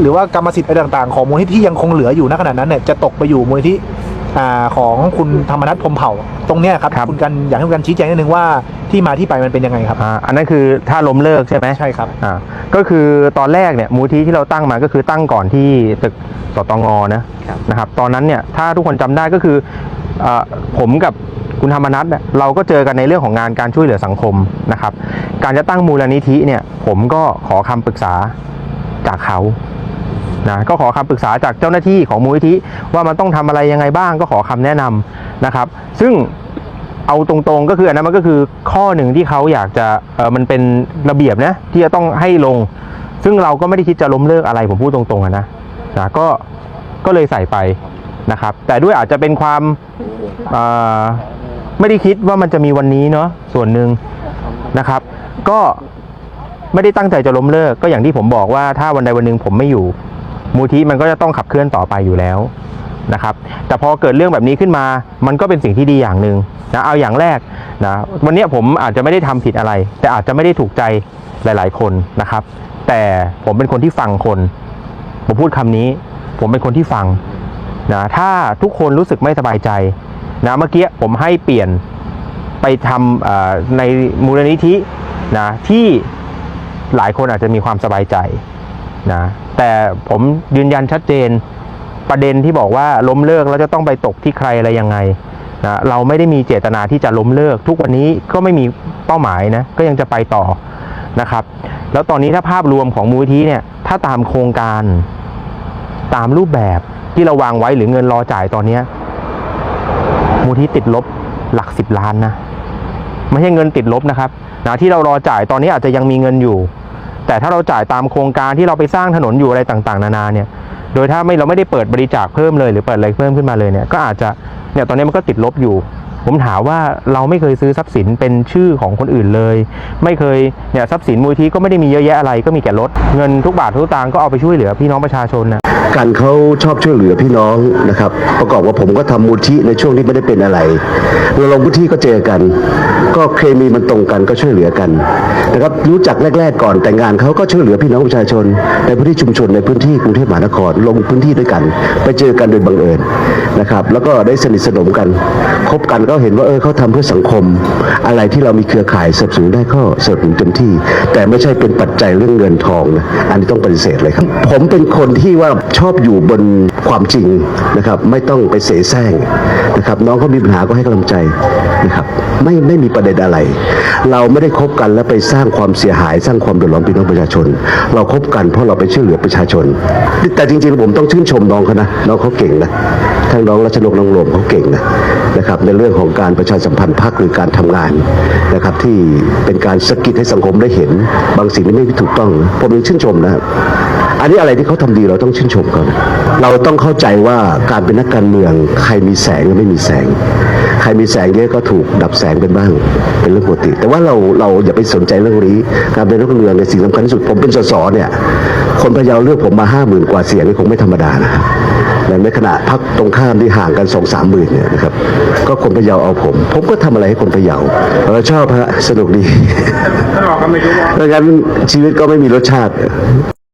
หรือว่ากรรมสิทธิ์อะไรต่างๆ ของมูลนิธิที่ยังคงเหลืออยู่ณขณะนั้นเนี่ยจะตกไปอยู่มูลนิธิอ่าของคุณธรรมนัฐพรหมเผ่า ตรงเนี้ยครับครับคุณกันอยากให้คุณกันชี้แจงนิดนึงว่าที่มาที่ไปมันเป็นยังไงครับ อ่าอันนั้นคือถ้าล้มเลิกใช่ไหมใช่ครับ อ่าก็คือตอนแรกเนี่ยมูลที่ที่เราตั้งมาก็คือตั้งก่อนที่ตึกสตงนะครับนะครับตอนนั้นเนี่ยถ้าทุกคนจำได้ก็คือเออผมกับคุณธรรมนัทเนี่ยเราก็เจอกันในเรื่องของงานการช่วยเหลือสังคมนะครับการจะตั้งมูลนิธิเนี่ยผมก็ขอคำปรึกษาจากเขา นะก็ขอคำปรึกษาจากเจ้าหน้าที่ของมูลนิธิว่ามันต้องทำอะไรยังไงบ้างก็ขอคำแนะนำนะครับ ซึ่งเอาตรงๆก็คืออันนั้นมันก็คือข้อหนึ่งที่เขาอยากจะเออมันเป็นระเบียบนะที่จะต้องให้ลง ซึ่งเราก็ไม่ได้คิดจะล้มเลิกอะไรผมพูดตรงๆนะนะก็ก็เลยใส่ไปนะครับ แต่ด้วยอาจจะเป็นความไม่ได้คิดว่ามันจะมีวันนี้เนาะส่วนหนึ่งนะครับ ก็ไม่ได้ตั้งใจจะล้มเลิกก็อย่างที่ผมบอกว่าถ้าวันใดวันหนึ่งผมไม่อยู่ มูลที่มันก็จะต้องขับเคลื่อนต่อไปอยู่แล้วนะครับ แต่พอเกิดเรื่องแบบนี้ขึ้นมา มันก็เป็นสิ่งที่ดีอย่างหนึ่งนะเอาอย่างแรกนะวันนี้ผมอาจจะไม่ได้ทำผิดอะไร แต่อาจจะไม่ได้ถูกใจหลาย ๆ คนนะครับ แต่ผมเป็นคนที่ฟังคนผมพูดคำนี้ ผมเป็นคนที่ฟังนะถ้าทุกคนรู้สึกไม่สบายใจนะเมื่อกี้ผมให้เปลี่ยนไปทำในมูลนิธินะที่หลายคนอาจจะมีความสบายใจ นะแต่ผมยืนยันชัดเจนประเด็นที่บอกว่าล้มเลิกแล้วจะต้องไปตกที่ใครอะไรยังไงนะเราไม่ได้มีเจตนาที่จะล้มเลิก ทุกวันนี้ก็ไม่มีเป้าหมายนะก็ยังจะไปต่อนะครับ แล้วตอนนี้ถ้าภาพรวมของมูลที่เนี่ยถ้าตามโครงการตามรูปแบบที่เราวางไว้หรือเงินรอจ่ายตอนเนี้มูลที่ติดลบหลักสิบล้านนะไม่ใช่เงินติดลบนะครับนะที่เรารอจ่ายตอนนี้อาจจะยังมีเงินอยู่ แต่ถ้าเราจ่ายตามโครงการที่เราไปสร้างถนนอยู่อะไรต่างๆ นานาเนี่ย โดยถ้าไม่เราไม่ได้เปิดบริจาคเพิ่มเลยหรือเปิดอะไรเพิ่มขึ้นมาเลยเนี่ยก็อาจจะเนี่ยตอนนี้มันก็ติดลบอยู่ ผมถามว่าเราไม่เคยซื้อทรัพย์สินเป็นชื่อของคนอื่นเลย ไม่เคยเนี่ยทรัพย์สินมูลที่ก็ไม่ได้มีเยอะแยะอะไรก็มีแก่รถเงินทุกบาททุกตางค์ก็เอาไปช่วยเหลือพี่น้องประชาชนนะ กันเขาชอบช่วยเหลือพี่น้องนะครับ ประกอบว่าผมก็ทำมูลที่ในช่วงที่ไม่ได้เป็นอะไรเราลงพื้นที่ก็เจอกัน ก็เคมีมันตรงกันก็ช่วยเหลือกันนะครับรู้จักแรก ๆ ก่อนแต่งงานเขาก็ช่วยเหลือพี่น้องประชาชน ในพื้นที่ชุมชนในพื้นที่กรุงเทพมหานครลงพื้นที่ด้วยกัน ไปเจอกันโดยบังเอิญนะครับ แล้วก็ได้สนิทสนมกันคบกันก็เห็นว่าเออเขาทำเพื่อสังคม อะไรที่เรามีเครือข่ายสนับสนุนได้ก็สนับสนุนเต็มที่ แต่ไม่ใช่เป็นปัจจัยเรื่องเงินทองนะอันนี้ต้องปฏิเสธเลยครับ ผมเป็นคนที่ว่าชอบอยู่บนความจริงนะครับไม่ต้องไปเสแสร้งนะครับน้องเขามีปัญหาก็ให้กำลังใจนะครับไม่ไม่มีประเด็นอะไร เราไม่ได้คบกันแล้วไปสร้างความเสียหาย สร้างความเดือดร้อนพี่น้องประชาชน เราคบกันเพราะเราไปช่วยเหลือประชาชน แต่จริงๆผมต้องชื่นชมน้องเขานะน้องเขาเก่งนะ ทั้งน้องรัชนกน้องโรมเขาเก่งนะนะครับในเรื่องของการประชาสัมพันธ์พรรคหรือการทำงานนะครับที่เป็นการสะกิดให้สังคมได้เห็น บางสิ่งที่ไม่ถูกต้องผมยังชื่นชมนะครับอันนี้อะไรที่เขาทำดีเราต้องชื่นชมเขานะเราต้องเข้าใจว่าการเป็นนักการเมือง ใครมีแสงไม่มีแสง ใครมีแสงเยอะก็ถูกดับแสงเป็นบ้างเป็นเรื่องปกติ แต่ว่าเราเราอย่าไปสนใจเรื่องนี้การเป็นนักการเมืองในสิ่งสำคัญที่สุดผมเป็นสสเนี่ย คนพะเยาเลือกผมมาห้าหมื่นกว่าเสียงนี่คงไม่ธรรมดานะและในขณะพักตรงข้ามที่ห่างกันสองสามหมื่นเนี่ยนะครับ ก็คนพะเยาเอาผม ผมก็ทำอะไรให้คนพะเยาเราชอบฮะสนุกดีท่านบอกก็ไม่รู้ว่าเพราะงั้นชีวิตก็ไม่มีรสชาติ